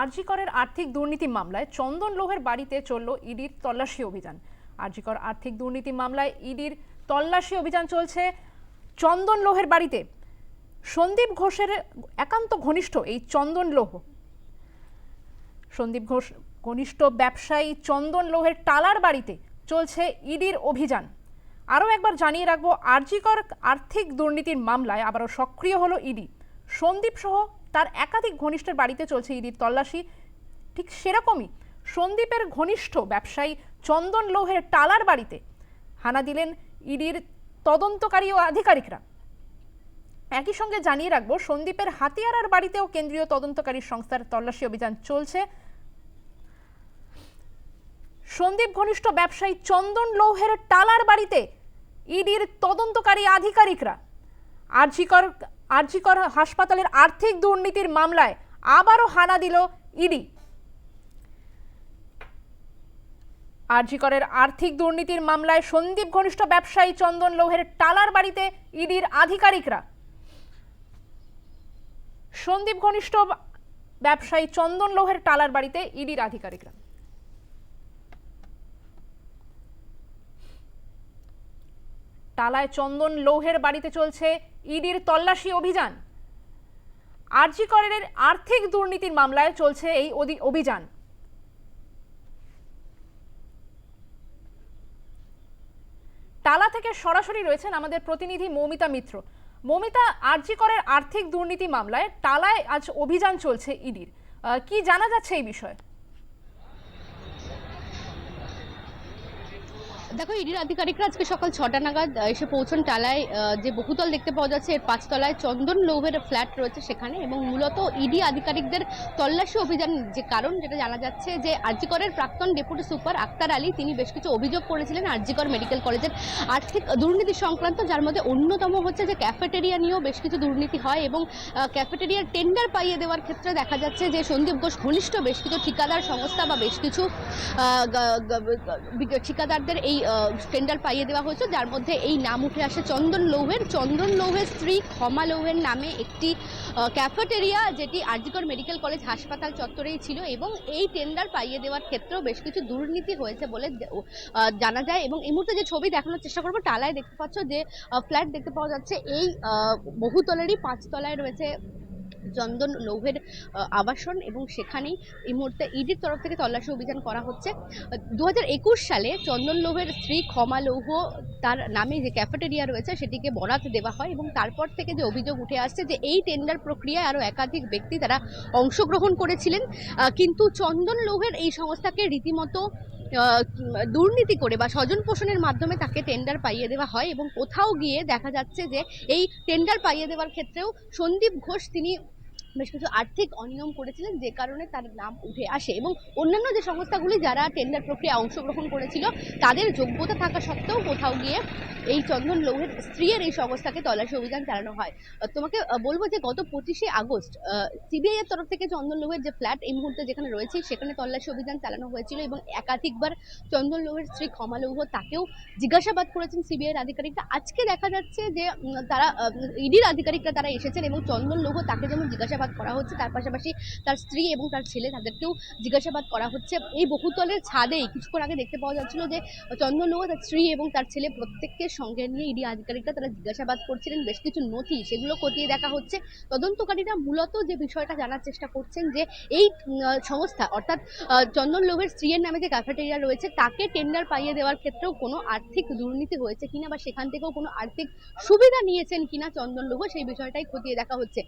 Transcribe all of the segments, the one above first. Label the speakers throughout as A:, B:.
A: আরজিকরের আর্থিক দুর্নীতি মামলায় চন্দন লোহের বাড়িতে চলল ইডির তল্লাশি অভিযান। আরজিকর আর্থিক দুর্নীতি মামলায় ইডির তল্লাশি অভিযান চলছে চন্দন লোহের বাড়িতে। সন্দীপ ঘোষের একান্ত ঘনিষ্ঠ এই চন্দন লোহ। সন্দীপ ঘোষ ঘনিষ্ঠ ব্যবসায়ী চন্দন লোহের টালার বাড়িতে চলছে ইডির অভিযান। আরও একবার জানিয়ে রাখব, আরজিকর আর্থিক দুর্নীতির মামলায় আবারও সক্রিয় হলো ইডি। সন্দীপ সহ তার একাধিক ঘনিষ্ঠের বাড়িতে চলছে ইডির তল্লাশি। ঠিক সেরকমই সন্দীপের ঘনিষ্ঠ ব্যবসায়ী চন্দন লোহের টালার বাড়িতে হানা দিলেন ইডির তদন্তকারী ও আধিকারিকরা। একই সঙ্গে জানিয়ে রাখব, সন্দীপের হাতিয়ারার বাড়িতেও কেন্দ্রীয় তদন্তকারী সংস্থার তল্লাশি অভিযান চলছে। সন্দীপ ঘনিষ্ঠ ব্যবসায়ী চন্দন লৌহের টালার বাড়িতে ইডির তদন্তকারী আধিকারিকরা আরজিকর আরজিকর হাসপাতালের আর্থিক দুর্নীতির মামলায় আবারও হানা দিল ইডি। আরজিকরের আর্থিক দুর্নীতির মামলায় সন্দীপ ঘনিষ্ঠ ব্যবসায়ী চন্দন লৌহের টালার বাড়িতে ইডির আধিকারিকরা। সন্দীপ ঘনিষ্ঠ ব্যবসায়ী চন্দন লোহের টালার বাড়িতে ইডির আধিকারিকরা। টালায় চন্দন লৌহের বাড়িতে চলছে ইডির তল্লাশি অভিযান। আরজি করের আর্থিক দুর্নীতির মামলায় চলছে এই অভিযান। টালা থেকে সরাসরি রয়েছেন আমাদের প্রতিনিধি মৌমিতা মিত্র। মৌমিতা, আরজি করের আর্থিক দুর্নীতি মামলায় টালায় আজ অভিযান চলছে ইডির। কি জানা যাচ্ছে এই বিষয়ে?
B: দেখো, ইডির আধিকারিকরা আজকে সকাল ছটা নাগাদ এসে পৌঁছন টালায় যে বহুতল দেখতে পাওয়া যাচ্ছে, এর পাঁচতলায় চন্দন লৌহের ফ্ল্যাট রয়েছে সেখানে এবং মূলত ইডি আধিকারিকদের তল্লাশি অভিযান, যে কারণ যেটা জানা যাচ্ছে যে আরজিকরের প্রাক্তন ডেপুটি সুপার আক্তার আলী, তিনি বেশ কিছু অভিযোগ করেছিলেন আরজিকর মেডিকেল কলেজের আর্থিক দুর্নীতি সংক্রান্ত, যার মধ্যে অন্যতম হচ্ছে যে ক্যাফেটেরিয়া নিয়েও বেশ কিছু দুর্নীতি হয় এবং ক্যাফেটেরিয়ার টেন্ডার পাইয়ে দেওয়ার ক্ষেত্রে দেখা যাচ্ছে যে সন্দীপ ঘোষ ঘনিষ্ঠ বেশ কিছু ঠিকাদার সংস্থা বা বেশ কিছু ঠিকাদারদের এই টেন্ডার পাইয়ে দেওয়া হয়েছে, যার মধ্যে এই নাম উঠে আসে চন্দন লৌহের। চন্দন লৌহের স্ত্রী ক্ষমা লৌহের নামে একটি ক্যাফেটেরিয়া যেটি আরজিকর মেডিকেল কলেজ হাসপাতাল চত্বরেই ছিল এবং এই টেন্ডার পাইয়ে দেওয়ার ক্ষেত্রেও বেশ কিছু দুর্নীতি হয়েছে বলে জানা যায় এবং এই মুহূর্তে যে ছবি দেখানোর চেষ্টা করব টালায় দেখতে পাচ্ছ যে ফ্ল্যাট দেখতে পাওয়া যাচ্ছে। এই বহুতলেরই পাঁচতলায় রয়েছে চন্দন লৌহের আবাসন এবং সেখানেই এই মুহূর্তে ইডির তরফ থেকে তল্লাশি অভিযান করা হচ্ছে। দু হাজার একুশ সালে চন্দন লৌহের স্ত্রী ক্ষমা লৌহ তার নামে যে ক্যাফেটেরিয়া রয়েছে সেটিকে বরাত দেওয়া হয় এবং তারপর থেকে যে অভিযোগ উঠে আসছে যে এই টেন্ডার প্রক্রিয়ায় আরও একাধিক ব্যক্তি তারা অংশগ্রহণ করেছিলেন। কিন্তু চন্দন লৌহের এই সংস্থাকে রীতিমতো দুর্নীতি করে বা স্বজন পোষণের মাধ্যমে তাকে টেন্ডার পাইয়ে দেওয়া হয় এবং কোথাও গিয়ে দেখা যাচ্ছে যে এই টেন্ডার পাইয়ে দেওয়ার ক্ষেত্রেও সন্দীপ ঘোষ তিনি বেশ কিছু আর্থিক অনিয়ম করেছিলেন যে কারণে তার নাম উঠে আসে এবং অন্যান্য যে সংস্থাগুলি যারা টেন্ডার প্রক্রিয়া অংশগ্রহণ করেছিল, তাদের যোগ্যতা থাকা সত্ত্বেও কোথাও গিয়ে এই চন্দন লৌহের স্ত্রীর এই সংস্থাকে তল্লাশি অভিযান চালানো হয়। তোমাকে বলব যে গত পঁচিশে আগস্ট সিবিআই এর তরফ থেকে চন্দন লৌহের যে ফ্ল্যাট এই মুহূর্তে যেখানে রয়েছে, সেখানে তল্লাশি অভিযান চালানো হয়েছিল এবং একাধিকবার চন্দন লৌহের স্ত্রী ক্ষমা লৌহ তাকেও জিজ্ঞাসাবাদ করেছেন সিবিআই এর আধিকারিকরা। আজকে দেখা যাচ্ছে যে তারা ইডির আধিকারিকরা তারা এসেছেন এবং চন্দন লৌহ তাকে যেমন জিজ্ঞাসাবাদ করা হচ্ছে। তার পাশাপাশি তার স্ত্রী এবং তার ছেলে তাদেরকেও জিজ্ঞাসাবাদ করা হচ্ছে। এই বহুতলের ছাদেই কিছুক্ষণ আগে দেখতে পাওয়া যাচ্ছিল যে চন্দন তার স্ত্রী এবং তার ছেলে প্রত্যেককে সঙ্গে নিয়ে ইডি আধিকারিকরা তারা জিজ্ঞাসাবাদ করছিলেন। বেশ কিছু নথি সেগুলো খতিয়ে দেখা হচ্ছে। তদন্তকারীরা মূলত যে বিষয়টা জানার চেষ্টা করছেন যে এই সংস্থা অর্থাৎ চন্দন লোহের স্ত্রীর নামে যে ক্যাফেটেরিয়া রয়েছে তাকে টেন্ডার পাইয়ে দেওয়ার ক্ষেত্রেও কোনো আর্থিক দুর্নীতি হয়েছে কিনা বা সেখান থেকেও কোনো আর্থিক সুবিধা নিয়েছেন কিনা চন্দন লোহ সেই বিষয়টাই খতিয়ে দেখা হচ্ছে।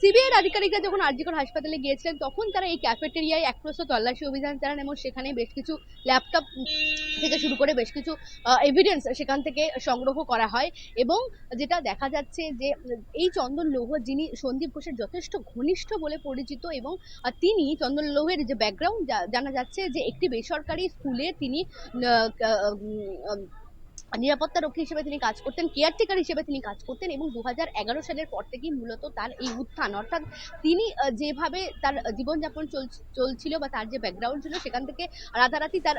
B: সিবিআই এর আধিকারিকরা যখন আরজিকর হাসপাতালে গিয়েছিলেন, তখন তারা এই ক্যাফেটেরিয়ায় এক প্রশ্ন তল্লাশি অভিযান চালান এবং সেখানে বেশ কিছু ল্যাপটপ থেকে শুরু করে বেশ কিছু এভিডেন্স সেখান থেকে সংগ্রহ করা হয় এবং যেটা দেখা যাচ্ছে যে এই চন্দন লৌহ যিনি সন্দীপ ঘোষের যথেষ্ট ঘনিষ্ঠ বলে পরিচিত এবং তিনি চন্দন লৌহের যে ব্যাকগ্রাউন্ড জানা যাচ্ছে যে একটি বেসরকারি স্কুলে তিনি নিরাপত্তা রক্ষী হিসেবে তিনি কাজ করতেন কেয়ারটেকার হিসেবে তিনি কাজ করতেন এবং দু হাজার এগারো সালের পর থেকেই মূলত তার এই উত্থান। অর্থাৎ তিনি যেভাবে তার জীবনযাপন চল- চলছিল বা তার যে ব্যাকগ্রাউন্ড ছিল সেখান থেকে রাতারাতি তার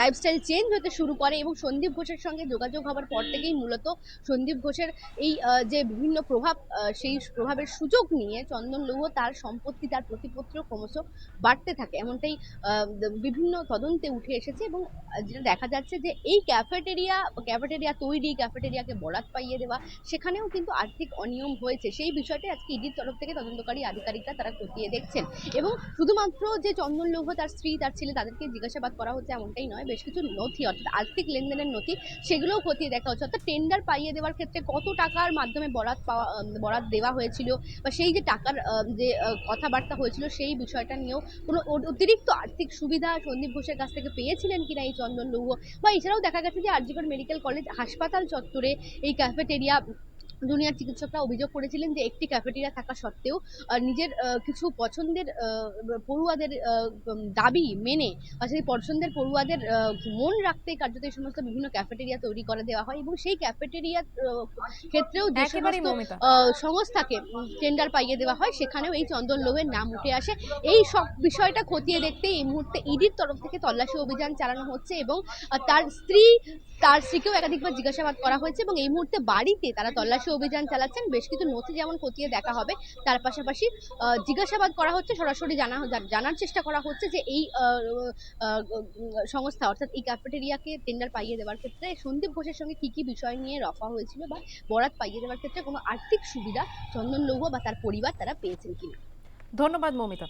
B: লাইফস্টাইল চেঞ্জ হতে শুরু করে এবং সন্দীপ ঘোষের সঙ্গে যোগাযোগ হওয়ার পর থেকেই মূলত সন্দীপ ঘোষের এই যে বিভিন্ন প্রভাব সেই প্রভাবের সুযোগ নিয়ে চন্দন লৌহ তার সম্পত্তি তার প্রতিপত্র ক্রমশ বাড়তে থাকে। এমনটাই বিভিন্ন তদন্তে উঠে এসেছে এবং যেটা দেখা যাচ্ছে যে এই ক্যাফেটেরিয়া ক্যাফেটেরিয়া তৈরি ক্যাফেটেরিয়াকে বরাত পাইয়ে দেওয়া, সেখানেও কিন্তু আর্থিক অনিয়ম হয়েছে। সেই বিষয়টি আজকে ইডির তরফ থেকে তদন্তকারী আধিকারিকরা তারা খতিয়ে দেখছেন। এবং শুধুমাত্র যে চন্দন লৌহ তার স্ত্রী, তার ছেলে, তাদেরকে জিজ্ঞাসাবাদ করা হচ্ছে এমনটাই নয়, বেশ কিছু নথি, অর্থাৎ আর্থিক লেনদেনের নথি, সেগুলোও খতিয়ে দেখা হচ্ছে। অর্থাৎ টেন্ডার পাইয়ে দেওয়ার ক্ষেত্রে কত টাকার মাধ্যমে বরাত পাওয়া বরাত দেওয়া হয়েছিল বা সেই যে টাকার যে কথাবার্তা হয়েছিল, সেই বিষয়টা নিয়েও কোনো অতিরিক্ত আর্থিক সুবিধা সন্দীপ ঘোষের কাছ থেকে পেয়েছিলেন কিনা এই চন্দন লৌহ? বা এছাড়াও দেখা গেছে যে আরজিকর মেডিকেল কলেজ হাসপাতাল চত্বরে এই ক্যাফেটেরিয়া জুনিয়র চিকিৎসকরা অভিযোগ করেছিলেন যে একটি ক্যাফেটেরিয়া থাকা সত্ত্বেও নিজের কিছু পছন্দের পড়ুয়াদের দাবি মেনে বা সেই পছন্দের পড়ুয়াদের মন রাখতে কার্যত এই সমস্ত বিভিন্ন ক্যাফেটেরিয়া তৈরি করে দেওয়া হয় এবং সেই ক্যাফেটেরিয়ার ক্ষেত্রেও যে সমস্ত সংস্থাকে টেন্ডার পাইয়ে দেওয়া হয় সেখানেও এই চন্দন লোহের নাম উঠে আসে। এই সব বিষয়টা খতিয়ে দেখতে এই মুহূর্তে ইডির তরফ থেকে তল্লাশি অভিযান চালানো হচ্ছে এবং তার স্ত্রী তার স্ত্রীকেও একাধিকবার জিজ্ঞাসাবাদ করা হয়েছে এবং এই মুহূর্তে বাড়িতে তারা তল্লাশি অভিযান চালাচ্ছেন, বেশ কিছু নথি যেমন খতিয়ে দেখা হবে, তার পাশাপাশি জিজ্ঞাসাবাদ করা হচ্ছে, সরাসরি জানা জানার চেষ্টা করা হচ্ছে যে এই সংস্থা অর্থাৎ এই ক্যাফেটেরিয়াকে টেন্ডার পাইয়ে দেওয়ার ক্ষেত্রে সন্দীপ ঘোষের সঙ্গে কি কি বিষয় নিয়ে রফা হয়েছিল বা বরাত পাইয়ে দেওয়ার ক্ষেত্রে কোনো আর্থিক সুবিধা চন্দন লৌহ বা তার পরিবার তারা পেয়েছেন কিনা?
A: ধন্যবাদ মমিতা।